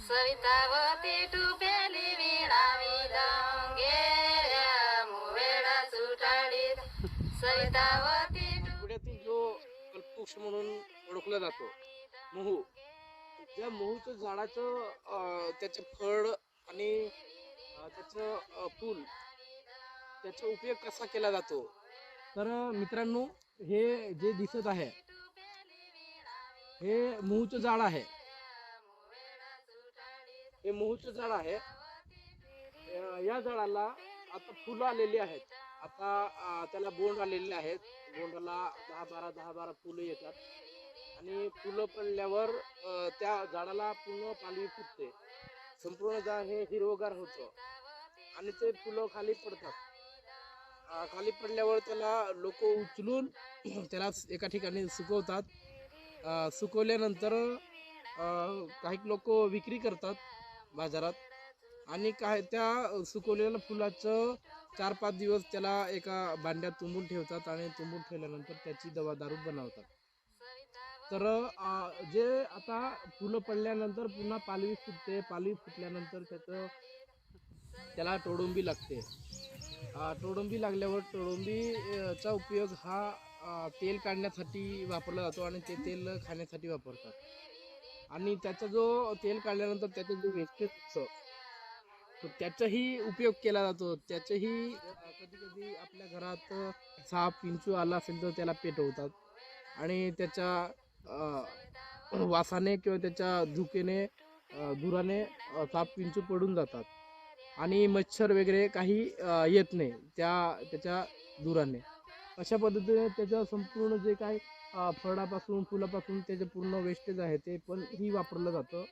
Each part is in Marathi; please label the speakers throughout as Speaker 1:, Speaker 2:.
Speaker 1: सवितावती टुपेली विणावी गेल्या मुवेडा सुटाडीत सवितावती
Speaker 2: टुकड्यातील जो कल्पवृक्ष म्हणून ओळखला जातो मोहू. त्या मोहूचं झाडाचं त्याचं फळ आणि त्याचं फूल त्याचा उपयोग कसा केला जातो? तर मित्रांनो हे जे दिसत आहे हे मोहूचं झाड आहे. हे मोहूचं झाड आहे. या झाडाला आता फुलं आलेली आहेत. आता त्याला बोंड आलेले आहेत. बोंडाला दहा बारा दहा बारा फुलं येतात. आणि फुलं पडल्यावर त्या झाडाला पूर्ण पालवी फुटते. संपूर्ण झाड हे हिरवगार होतं. आणि ते फुलं खाली पडतात. खाली पडल्यावर त्याला लोक उचलून त्याला एका ठिकाणी सुकवतात. सुकवल्यानंतर काही लोक विक्री करतात बाजारात. आणि काय त्या सुकवलेल्या फुलाचं चार पाच दिवस त्याला एका भांड्यात तुंबून ठेवतात आणि तुंबून ठेवल्यानंतर त्याची दवा दारू बनवतात. तर जे आता फुलं पडल्यानंतर पुन्हा पालवी फुटते पालवी फुटल्यानंतर त्याचं त्याला टोडुंबी लागते. अं, लागल्यावर टोडुंबी उपयोग हा तेल काढण्यासाठी वापरला जातो आणि ते तेल खाण्यासाठी वापरतात. आणि त्याचा जो तेल काढल्यानंतर त्याचं जो वेस्टेज असतं तर त्याचाही उपयोग केला जातो. त्याचंही कधी कधी आपल्या घरात साप पिंचू आला असेल तर त्याला पेटवतात. आणि त्याच्या वासाने किंवा त्याच्या धुकेने धुराने साप पिंचू पडून जातात. आणि मच्छर वगैरे काही येत नाही. त्या त्याच्या दुराने. अशा पद्धतीने त्याचं संपूर्ण जे काही फळापासून फुलापासून त्याचं पूर्ण वेस्टेज आहे ते पण ही वापरलं जातं.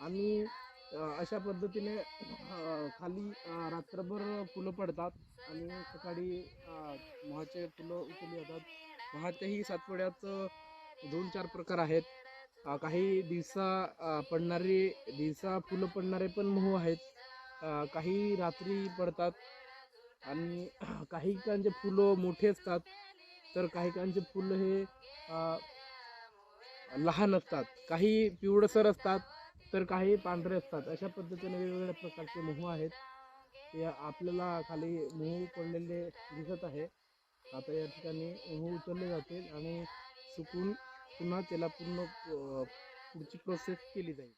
Speaker 2: आणि अशा पद्धतीने खाली रात्रभर फुलं पडतात आणि सकाळी महाचे फुलं उचलली जातात महाच्याही सातवड्यात दोन चार प्रकार आहेत. काही दिवसा पडणारे दिवसा फुलं पडणारे पण मोह आहेत. काही रात्री पडतात आणि काही कांचे फुलं मोठे असतात. तर काही कांचे फुलं हे लहान असतात. काही पिवळसर असतात तर काही पांढरे असतात. अशा पद्धतीने वेगवेगळ्या प्रकारचे मोह आहेत. या आपल्याला खाली मोह पडलेले दिसत आहे. आता या ठिकाणी मोह उचलले जातील आणि सुकून पुन्हा त्याला पूर्ण पुढची प्रोसेस केली जाईल.